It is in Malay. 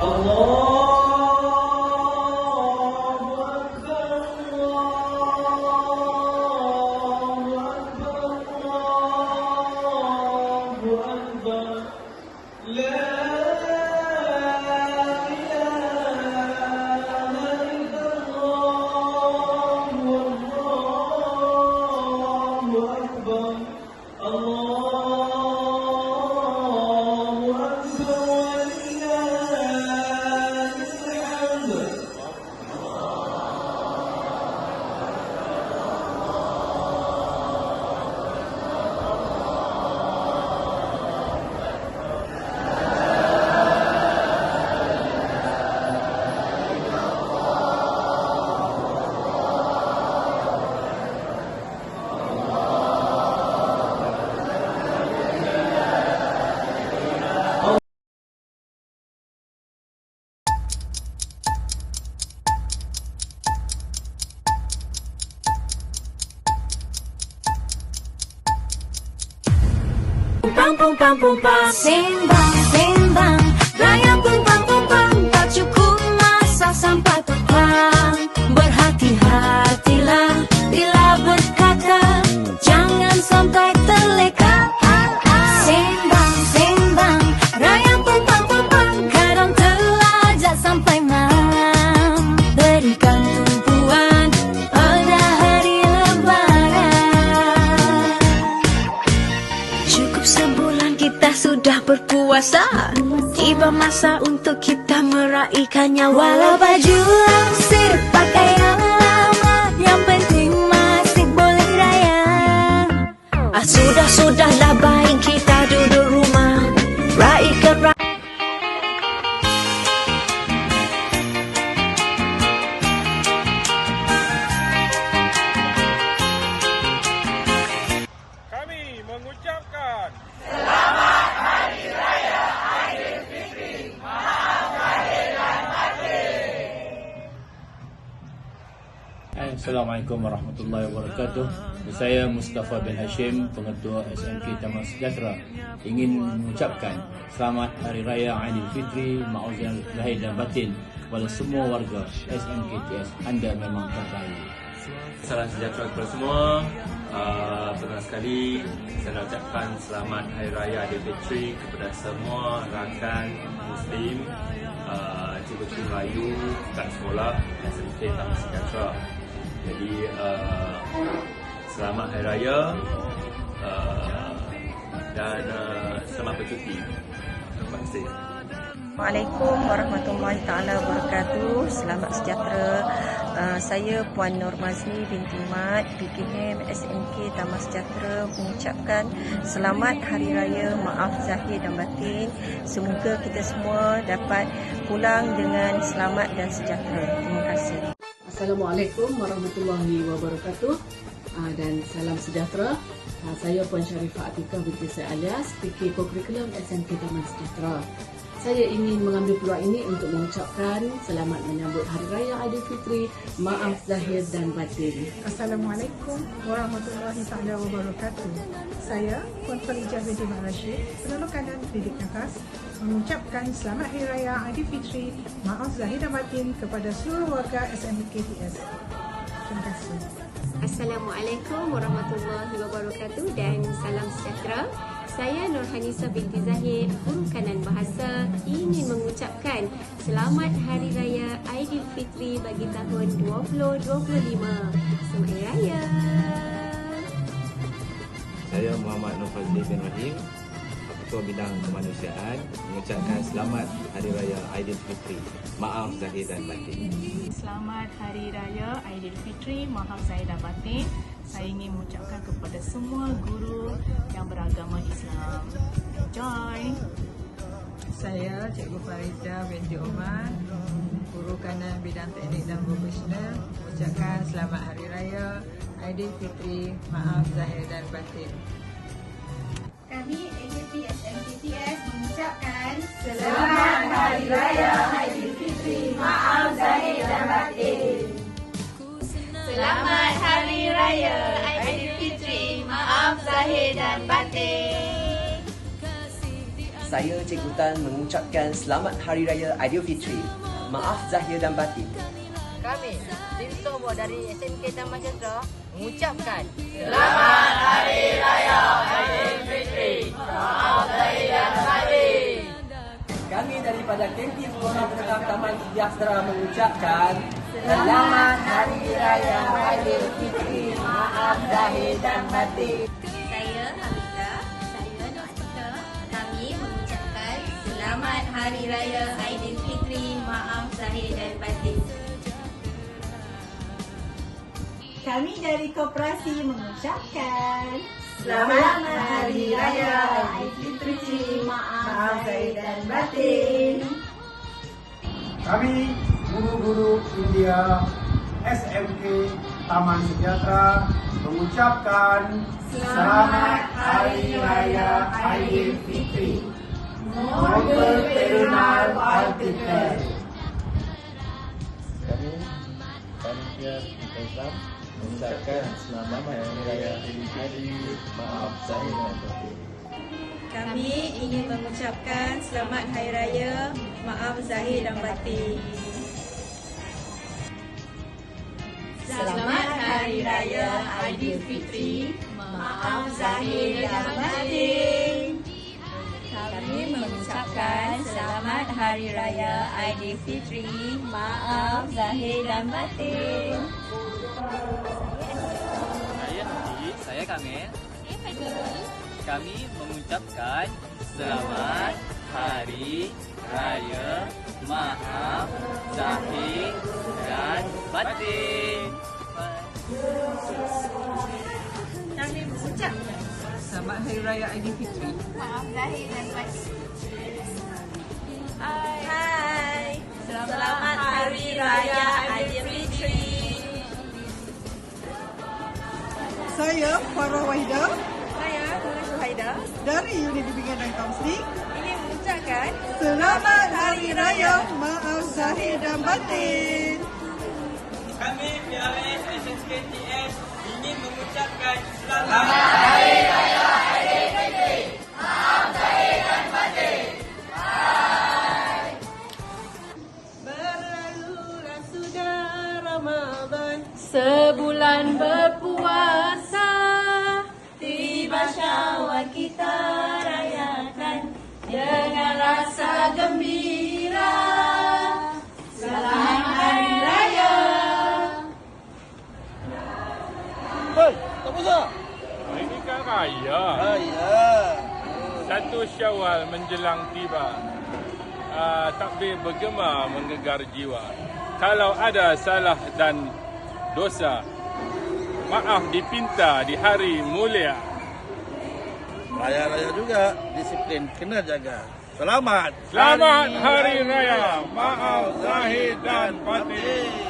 Allah 帮不帮？心帮心。Berpuasa Tiba masa untuk kita meraihkannya. Walau baju langsir pakai Assalamualaikum warahmatullahi wabarakatuh. Saya Mustafa bin Hashim, Pengetua SMK Taman Sejahtera. Ingin mengucapkan selamat Hari Raya Aidilfitri, Ma'uzan Lahir dan Batin kepada semua warga SMKTS. Anda memang terbaik. Salam sejahtera kepada semua. Uh, pertama sekali saya nak ucapkan selamat Hari Raya Aidilfitri kepada semua rakan Muslim, uh, cikgu-cikgu Melayu kat sekolah SMK Taman Sejahtera. Jadi uh, selamat Hari Raya uh, dan uh, selamat bercuti. Terima kasih. Assalamualaikum warahmatullahi taala wabarakatuh. Selamat sejahtera. Uh, saya Puan Nur Mazni binti Mat PKM SMK Taman Sejahtera mengucapkan selamat Hari Raya Maaf Zahir dan Batin. Semoga kita semua dapat pulang dengan selamat dan sejahtera. Terima kasih. Assalamualaikum warahmatullahi wabarakatuh Ah, dan salam sejahtera. Ah, Saya Puan Sharifah Atikah binti saya alias PK Co-Curriculum SMK Taman Sejahtera. Saya ingin mengambil peluang ini untuk mengucapkan selamat menyambut Hari Raya Aidilfitri, maaf zahir dan batin. Assalamualaikum warahmatullahi taala wabarakatuh. Saya Puan Farijah binti Rashid, penolong kanan pendidik nafas, mengucapkan selamat Hari Raya Aidilfitri, maaf zahir dan batin kepada seluruh warga SMKTS. Terima kasih. Assalamualaikum warahmatullahi wabarakatuh dan salam sejahtera. Saya Nurhanisa binti Zahid, guru kanan bahasa, ingin mengucapkan selamat Hari Raya Aidilfitri bagi tahun 2025. Selamat Hari Raya. Saya Muhammad Nur Fazli bin Rahim, Ketua Bidang Kemanusiaan mengucapkan selamat Hari Raya Aidilfitri. Maaf zahir dan batin. Selamat Hari Raya Aidilfitri, Maaf Zahir dan Batin. Saya ingin mengucapkan kepada semua guru yang beragama Islam. Enjoy! Saya Cikgu Farida binti Omar, guru kanan bidang teknik dan profesional, mengucapkan selamat Hari Raya Aidilfitri, maaf zahir dan batin. Kami AJP SMKTS mengucapkan Selamat Hari Raya Aidilfitri, maaf zahir dan batin. Selamat Hari Raya Aidilfitri, maaf zahir dan batin. Saya Cikgu Tan mengucapkan Selamat Hari Raya Aidilfitri. Maaf zahir dan batin. Kami, tim Sobo dari SMK Taman Jatra mengucapkan Kami daripada kantin Sekolah Menengah Taman Sejahtera mengucapkan Selamat Hari Raya Aidilfitri. Maaf zahir dan batin. Hari Raya Aidilfitri. Maaf zahir dan batin. Kami dari koperasi mengucapkan Selamat Hari Raya Aidilfitri. Maaf zahir dan batin. Kami guru-guru India SMK Taman Sejahtera mengucapkan Selamat Hari Raya Aidilfitri. Kami panitia Islam mengucapkan selamat hari raya Aidilfitri. Maaf zahir dan batin. Kami ingin mengucapkan selamat Hari Raya, maaf zahir dan batin. Selamat Hari Raya Aidilfitri. Maaf zahir dan batin. Hari Raya Aidilfitri. Maaf zahir dan batin. Saya Haji, saya Kamil. Kami mengucapkan Selamat Hari Raya Maaf Zahir dan Batin. Kami mengucapkan Selamat Hari Raya Aidilfitri. Maaf zahir dan batin. Hai. Selamat Hari Raya Aidilfitri. Saya Farah Wahida Saya Nurul Suhaida dari Unit Bimbingan dan Kaunseling. ingin mengucapkan Selamat Hari Raya Maaf Zahir dan Batin. Kami PRS SSKTS ingin mengucapkan Selamat Ini kan raya. Raya. Satu syawal menjelang tiba. Uh, takbir bergema menggegar jiwa. Kalau ada salah dan dosa, maaf dipinta di hari mulia. Raya-raya juga disiplin kena jaga. Selamat. Selamat Hari Raya. Maaf zahir dan batin.